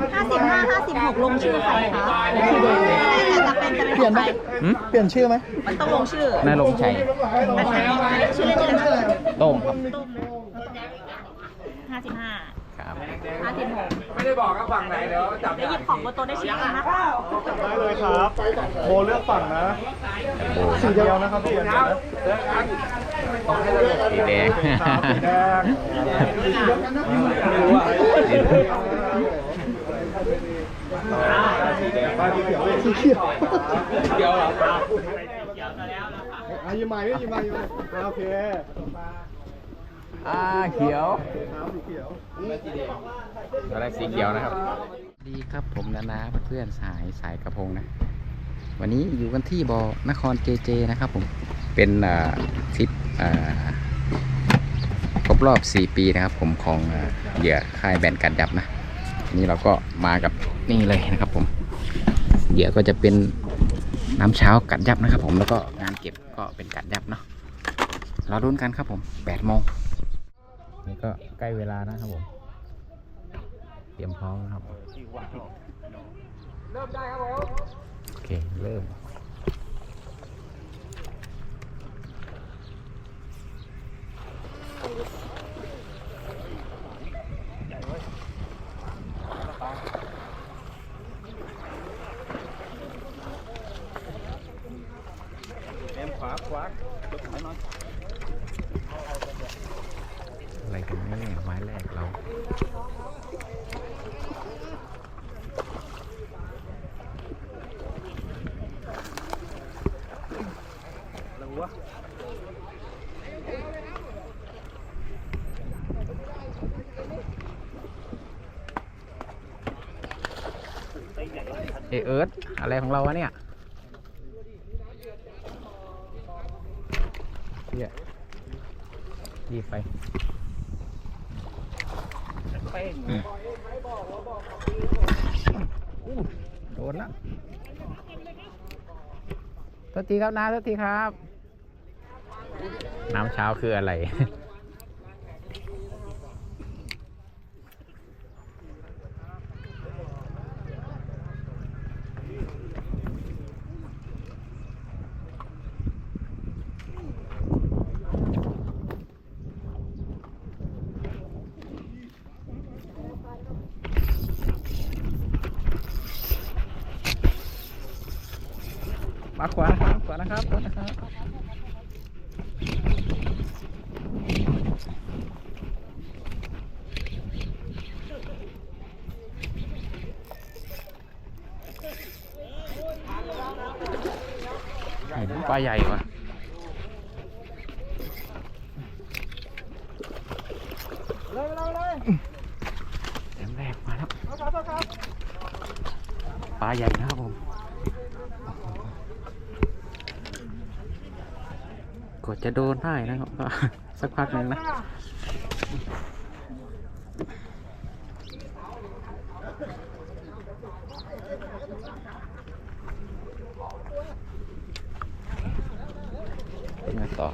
55 56 ลงชื่อใครคะจะเป็นจะเปลี่ยนไหมเปลี่ยนชื่อไหมมันต้องลงชื่อ นายลงชัยอันนี้ชื่อเล่นชื่ออะไรโต้งครับ55 ครับ56ไม่ได้บอกว่าฝั่งไหนเดี๋ยวจับได้หยิบของบนโต๊ะได้ชิ้นนึงนะคจับได้เลยครับ โบเลือกฝั่งนะสีเดียวนะครับพี่สีแดงสีแดง สีแดงไปสีเขียวเลยสีเขียวเดียวเหรออะยิ้มใหม่พี่ยิ้มใหม่ยิ้มใหม่อะโอเคอ่าเขียวสีเขียวตอนแรกสีเขียวนะครับ ดีครับผมนานาเพื่อนๆสายสายกระพงนะ วันนี้อยู่กันที่บอนครเจเจนะครับผม เป็นอาทริปครบรอบ 4 ปีนะครับผมของเหยื่อค่ายแบนกัดยับนะ นี่เราก็มากับนี่เลยนะครับผมเหยื่อก็จะเป็นน้ำเช้ากัดยับนะครับ ผมแล้วก็งานเก็บก็เป็นกัดยับเนาะเราลุ้นกันครับผมแปดโมงนี่ก็ใกล้เวลานะครับผม เตรียมพร้อมนะครับเริ่มได้ครับผมโอเคเริ่ม เอ็มขวาขวา อะไรกันแน่ไม้แรกเรา เอเอิร์ธอะไรของเราวะเนี่ยเฮียรีบไปโดนละโทษทีครับนาโทษทีครับ น้ำเช้าคืออะไร มาขวานะครับขวานะครับขวานะครับเห็นปลาใหญ่ว่ะเต็มแรกมาแล้วปลาใหญ่นะครับผม กดจะโดนได้นะครับก็สักพักหนึ่งนะนไงต่อ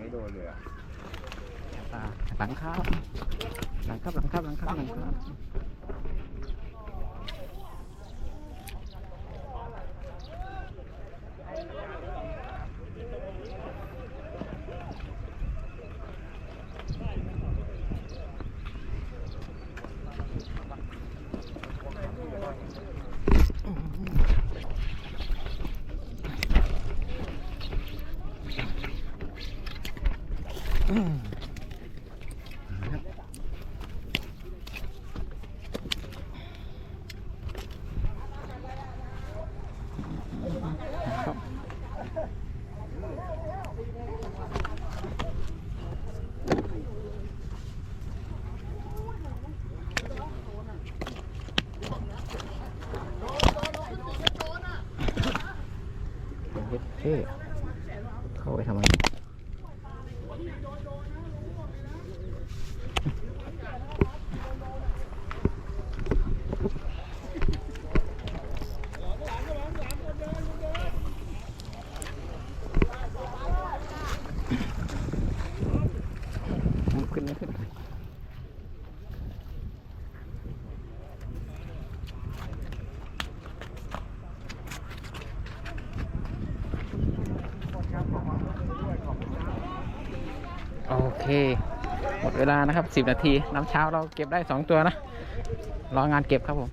ไม่โดนเลยอะ อ่าหลังครับหลัง ครับหลังครับหลังครับหลังครับครับเฮ็ดเท่เข้าไปทำไม โอ เค หมดเวลานะครับ 10 นาที น้ำเช้าเราเก็บได้ 2 ตัวนะ รองานเก็บครับผม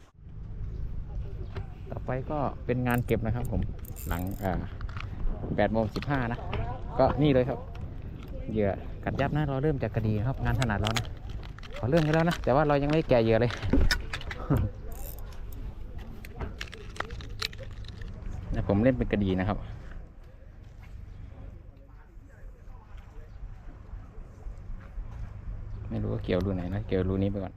ต่อไปก็เป็นงานเก็บนะครับผมหลังอ่า8โมง15นะ ก็นี่เลยครับเหยื่อกัดยับนะเราเริ่มจากกระดีครับ งานถนัดเรานะขอเริ่มกันแล้วนะ แต่ว่าเรายังไม่แก่เหยื่อเลยนะผมเล่นเป็นกระดีนะครับ ไม่รู้ว่า เกี่ยวรูไหนนะเกี่ยวรูนี้ไปก่อน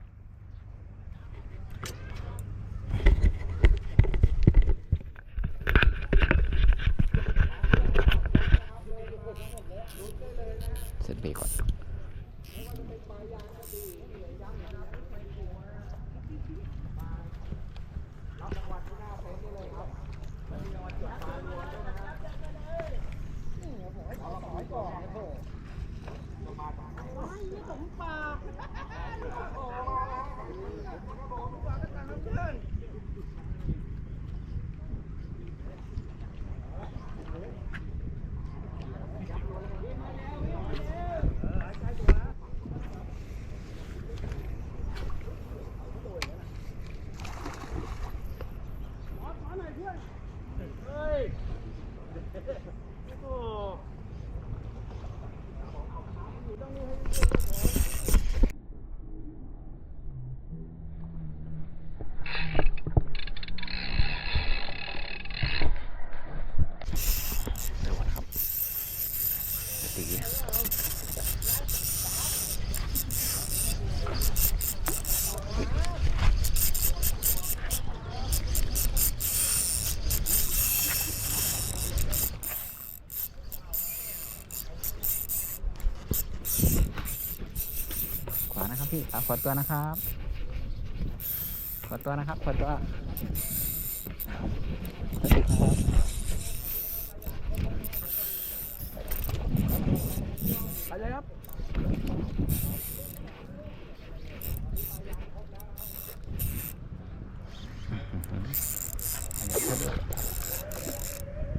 ขวานะครับพี่ขวาตัวนะครับขวาตัวนะครับขวาตัวสวัสดีครับไปเลยครับ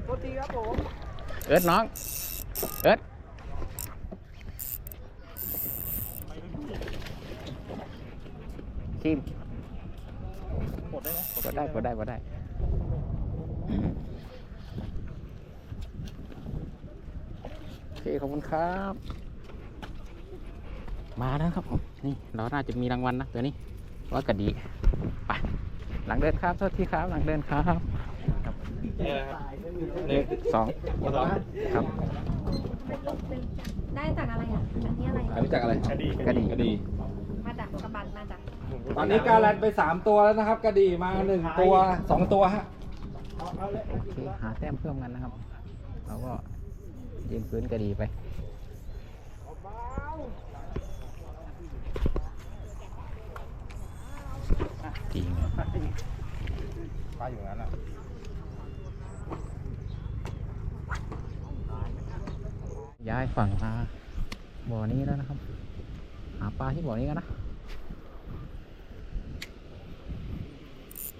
โทษทีครับผม เอิร์ดน้อง เอิร์ด ทีมกดได้ไหมกดได้กดได้กดได้อืมโอเคขอบคุณครับ มาแล้วครับผมนี่เราน่าจะมีรางวัลนะตัวนี้ว่ากระดีไปหลังเดินครับโทษทีครับ หลังเดินครับครับเลขสองครับได้จากอะไรอะ อันนี้อะไรรู้จักอะไรคดีกระดีกระดี ตอนนี้การแลนไปสามตัวแล้วนะครับ กระดีมาหนึ่งตัวสองตัวฮะโอเคหาแต้มเพิ่มกันนะครับเราก็ยืนพื้นกระดีไปจริงป้าอยู่งั้นอะย้ายฝั่งมาบ่อนี้แล้วนะครับ หาปลาที่บ่อนี้กันนะส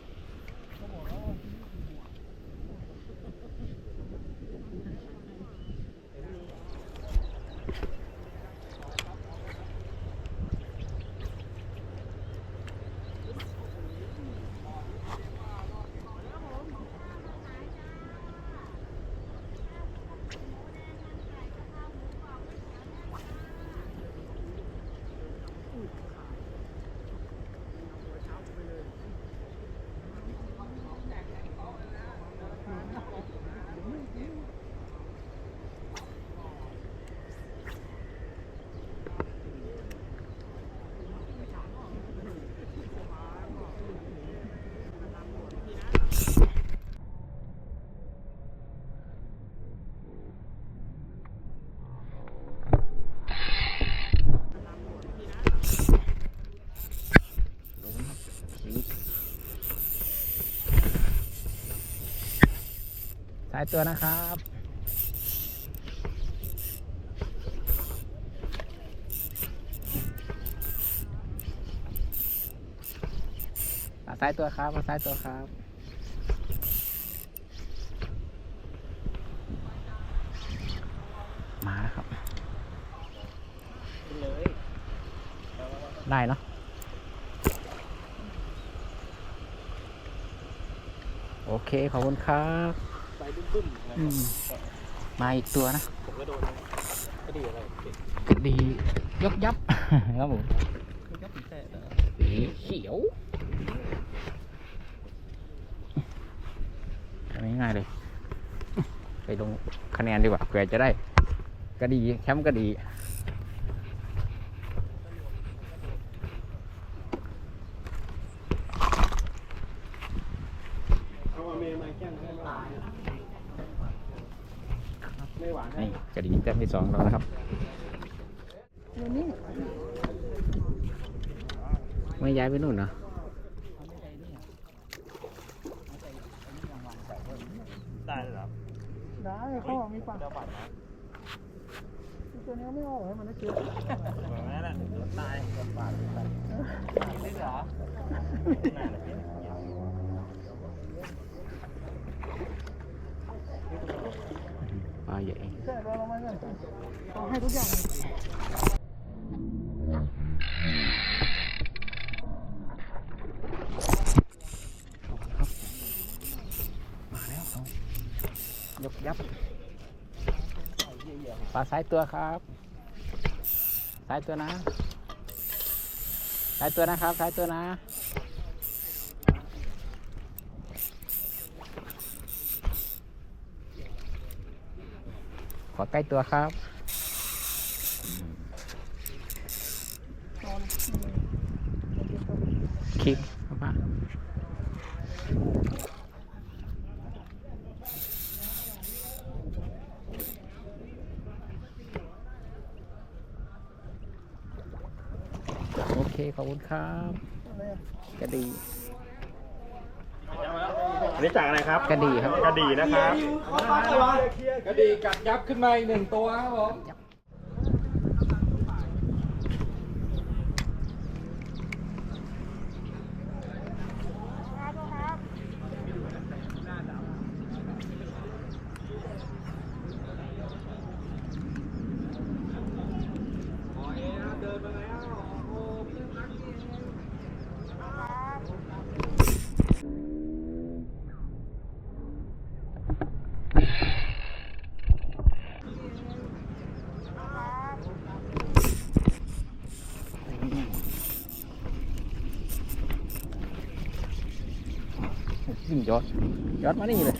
ายตัวนะครับมาซ้ายตัวครับมาซ้ายตัวครับมาแล้วครับได้เนาะโอเค ขอบคุณครับ ใส่บึ้มๆนะอืมมาอีกตัวนะผมก็โดนก็ดีอะไรกระดียกยับ ครับผมมันก็ปีแต่แต่สีเขียวทำง่ายๆเลย ไปลงคะแนนดีกว่าเผื่อจะได้กระดีแชมป์กระดี เอาเมย์มาแก้งให้มาไม่หวาน นี่กระดีแต้ม ที่สองแล้วนะครับ ไม่ย้ายไปนู่นเหรอได้เหรอได้เขาบอกมีฝั่งเจ้าบัตรนะตัวนี้ไม่ออกให้มันนะเชื่อแบบนั้นแหละตายบาทไม่เหรอ ปลาใหญ่ ใช่เราลงมา เขาให้ทุกอย่างมาแล้วยกยับปลาสายตัวครับสายตัวนะสายตัวนะครับสายตัวนะ อใกล้ตัวครับคลิกครับว่าโอเค ขอบคุณครับกระดีอั นนี้จากอะไรครับ กระดีครับ กระดี่นะครับ กระดีกัดยับขึ้นมาอีกหนึ่งตัวครับผม ยิ่งยอดยอดมานี่เลย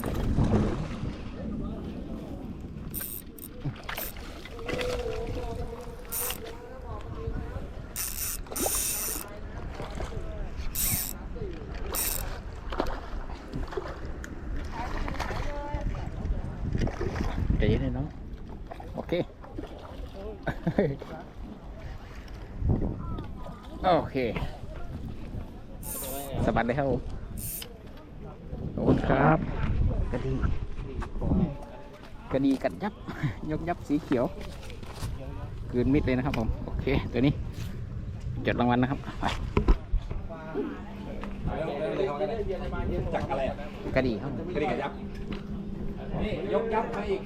ใจเย็นเลยน้อง โอเค โอเค สบัดเลยครับผมขอบคุณครับกระดีกระดีกัดยับ ยกยับ สีเขียวกลืนมิดเลยนะครับผมโอเคตัวนี้จดรางวัลนะครับไปจากอะไรอะกระดีครับกระดีกัดยับนี่ยกยับมาอีก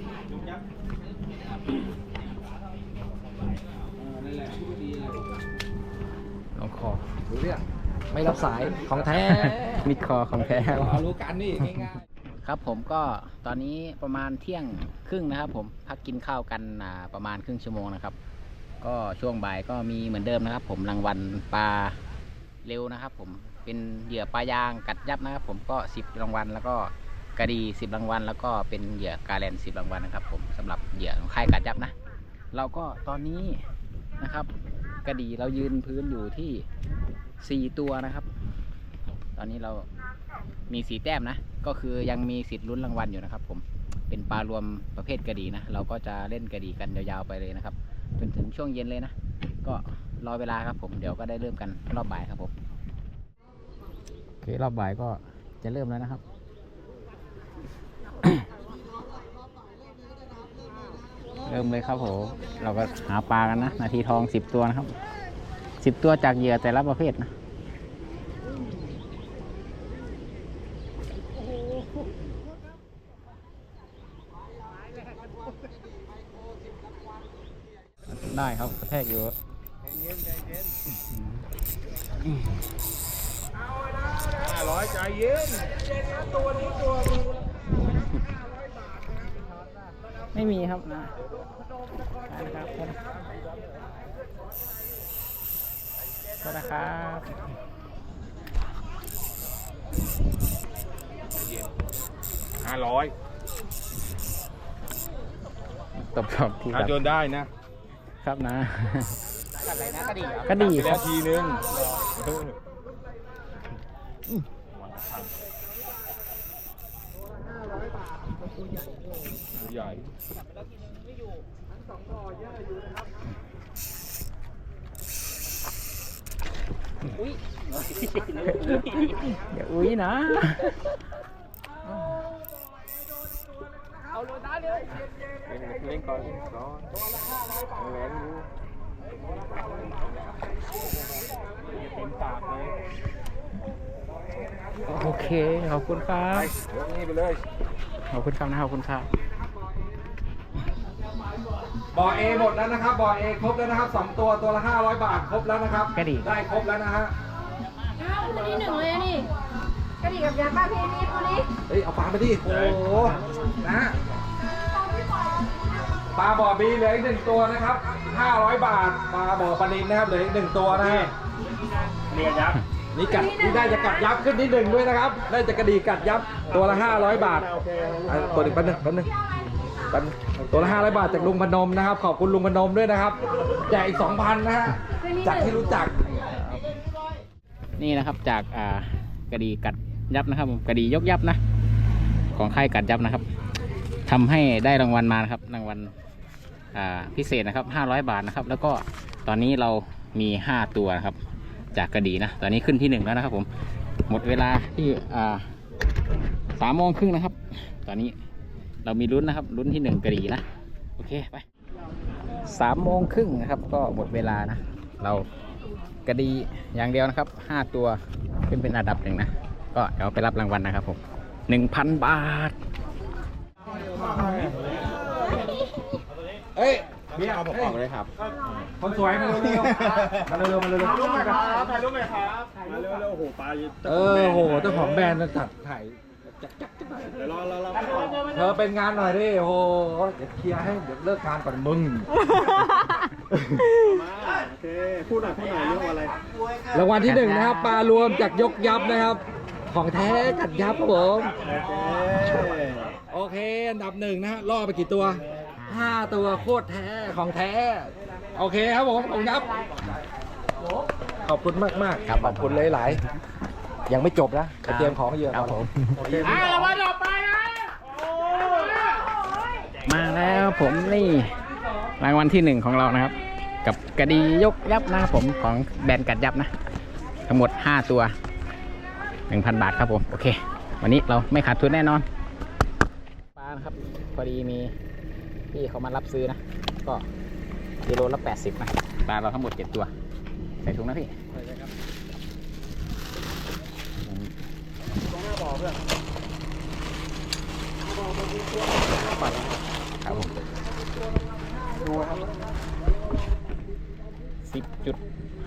ลองคอดูเรื่องไม่รับสายของแท้มิดคอของแท้เรารู้กันนี่ง่าย ครับผมก็ตอนนี้ประมาณเที่ยงครึ่งนะครับ ผมพักกินข้าวกันประมาณครึ่งชั่วโมงนะครับ ก็ช่วงบ่ายก็มีเหมือนเดิมนะครับ ผมรางวัลปลาเร็วนะครับ ผมเป็นเหยื่อปลายางกัดยับนะครับ ผมก็สิบรางวัลแล้วก็กระดีสิบรางวัลแล้วก็เป็นเหยื่อกาแลนสิบรางวัลนะครับ ผมสำหรับเหยื่อของค่ายกัดยับนะ เราก็ตอนนี้นะครับ กระดีเรายืนพื้นอยู่ที่สี่ตัวนะครับ ตอนนี้เรามีสีแต้มนะ ก็คือยังมีสิทธิ์ลุ้นรางวัลอยู่นะครับ ผม เป็นปลารวมประเภทกระดีนะ เราก็จะเล่นกระดีกันยาวๆไปเลยนะครับ จนถึงช่วงเย็นเลยนะ ก็รอเวลาครับผม เดี๋ยวก็ได้เริ่มกันรอบบ่ายครับผม โอเครอบบ่ายก็จะเริ่มแล้วนะครับเริ่มเลยครับผม เราก็หาปลากันนะ นาทีทองสิบตัวนะครับสิบตัวจากเหยื่อแต่ละประเภทนะ ได้ครับกระแทกอยู่ห้าร้อยใจเย็นไม่มีครับนะนะครับผมสวัสดีครับห้าร้อยตบตบที่ถ้าโยนได้นะ ครับนะอะไรนะกระดิ่งก็ดีไปคแล้รัวบ ทีนึงใหญ่อย่าอุ้ยนะเล่น ก่อนเล่นก่อนแหวนอยู่เต็มปากเลยโอเค ขอบคุณครับ ยกนี่ไปเลยขอบคุณครับนะขอบคุณครับ บ่อเอหมดแล้วนะครับ บ่อเอครบแล้วนะครับสองตัวตัวละห้าร้อยบาทครบแล้วนะครับกระดิ่งได้ครบแล้วนะฮะ อ้าวคนที่หนึ่งเลยอะนี่กระดิ่งกับยาป้าพี่นี่คนนี้ เฮ้ย เอาปลาไปดิ โอ้โหนะ ปลาบ่อบีเหลืออีกหนึ่งตัวนะครับห้าร้อยบาทปลาบ่อปลานินนะครับเหลืออีกหนึ่งตัวนะฮะเรียนยับนี่กัดนี่ได้จะกัดยับขึ้นนิดหนึ่งด้วยนะครับ ได้จะกระดีกัดยับตัวละห้าร้อยบาทอะตัวหนึ่งแป๊บนึงแป๊บนึงแป๊บนึงตัวละห้าร้อยบาทจากลุงพนมนะครับ ขอบคุณลุงพนมด้วยนะครับแจกอีกสองพันนะฮะจากที่รู้จัก นี่นะครับจากอ่ากระดีกัดยับนะครับผมกระดียกยับนะ ของค่ายกัดยับนะครับทำให้ได้รางวัลมานะครับรางวัลอ่า พิเศษนะครับ 500 บาทนะครับ แล้วก็ตอนนี้เรามี 5 ตัวนะครับ จากกระดีนะ ตอนนี้ขึ้นที่หนึ่งแล้วนะครับผม หมดเวลาที่สามโมงครึ่งนะครับ ตอนนี้เรามีลุ้นนะครับ ลุ้นที่หนึ่งกระดีนะ โอเค ไปสามโมงครึ่งนะครับ ก็หมดเวลานะ เรากระดีอย่างเดียวนะครับ 5 ตัวขึ้นเป็นอันดับหนึ่งนะ ก็เดี๋ยวไปรับรางวัลนะครับผม1,000 บาท เอ้ยพี่เอาผมออกเลยครับ คนสวยมาเร็วๆมาเร็วๆมาเร็วถ่ายรูปหน่อยครับถ่ายรูปหน่อยครับมาเร็วเร็วโอ้โหปลาๆเออโหเจ้าของแบรนด์จัดถ่ายเดี๋ยวรอรอรอเธอเป็นงานหน่อยดิโอ้โหเดี๋ยวเคลียร์ให้เดี๋ยวเลิกงานก่อนมึงมาโอเคพูดหน่อยพูดหน่อยเรื่องอะไรรางวัลที่หนึ่งนะครับปลารวมจากยกยับนะครับ ของแท้กัดยับครับผมโอเคโอเคอันดับหนึ่งนะฮะล่อไปกี่ตัว ห้าตัวโคตรแท้ของแท้ โอเคครับผมขอบคุณครับ ขอบคุณมากมากๆครับขอบคุณหลายๆยังไม่จบนะไปเตรียมของให้เยอะครับผมโอเคอะรางวัลต่อไปนะมาแล้วผมนี่รางวัลที่หนึ่งของเรานะครับ กับกระดียกยับนะครับผมของแบรนด์กัดยับนะ ทั้งหมด 5 ตัว 1,000 บาทครับผม โอเค วันนี้เราไม่ขาดทุนแน่นอนปลานะครับ พอดีมี พี่เขามารับซื้อนะ ก็กิโลละ80นะปลาเราทั้งหมด7ตัว ใส่ถุงนะพี่ครับผมสิบจุด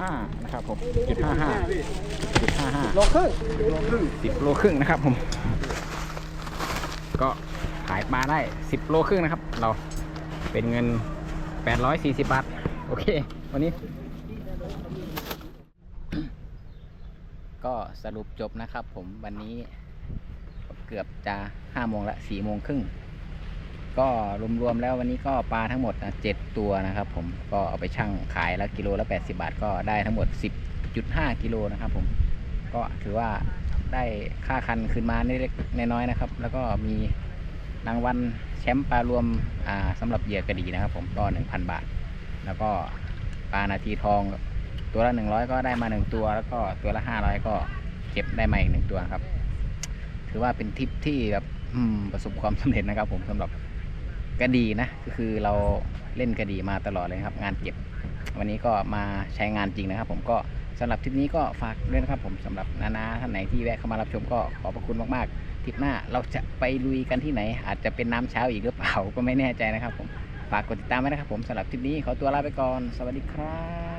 ห้านะครับผมจุดห้าห้าจุดห้าห้าโลครึ่งสิบโลครึ่งนะครับผม ก็ขายปลาได้สิบโลครึ่งนะครับ เรา เป็นเงินแปดร้อยสี่สิบบาท โอเค วันนี้ ก็สรุปจบนะครับผมวันนี้เกือบจะห้าโมงละสี่โมงครึ่ง ก็รวมๆแล้ววันนี้ก็ปลาทั้งหมดนะเจ็ดตัวนะครับผมก็เอาไปชั่งขายล้วกิโลละ 80 บาท ก็ได้ทั้งหมด 10.5 กิโลนะครับผมก็ถือว่าได้ค่าคันคืนมาเล็กๆน้อยๆนะครับ แล้วก็มี รางวัลแชมป์ปลารวมอ่าสำหรับเหยื่อกระดีนะครับผมก็1,000 บาท แล้วก็ปลานาทีทองตัวละ 100 ก็ได้มา 1 ตัว แล้วก็ตัวละ 500 ก็เก็บได้มาอีกหนึ่งตัวครับ ถือว่าเป็นทริปที่แบบอืมประสบความสำเร็จนะครับ ผมสำหรับกระดีนะก็คือเราเล่นกระดีมาตลอดเลยครับ งานเก็บ วันนี้ก็มาใช้งานจริงนะครับ ผมก็สำหรับทริปนี้ก็ฝากด้วยนะครับ ผมสำหรับนานาท่านไหนที่แวะเข้ามารับชมก็ขอบพระคุณมากๆ ทริปหน้าเราจะไปลุยกันที่ไหน อาจจะเป็นน้ำเช้าอีกหรือเปล่าก็ไม่แน่ใจนะครับผมฝากกดติดตามไว้นะครับผมสำหรับทริปนี้ขอตัวลาไปก่อน สวัสดีครับ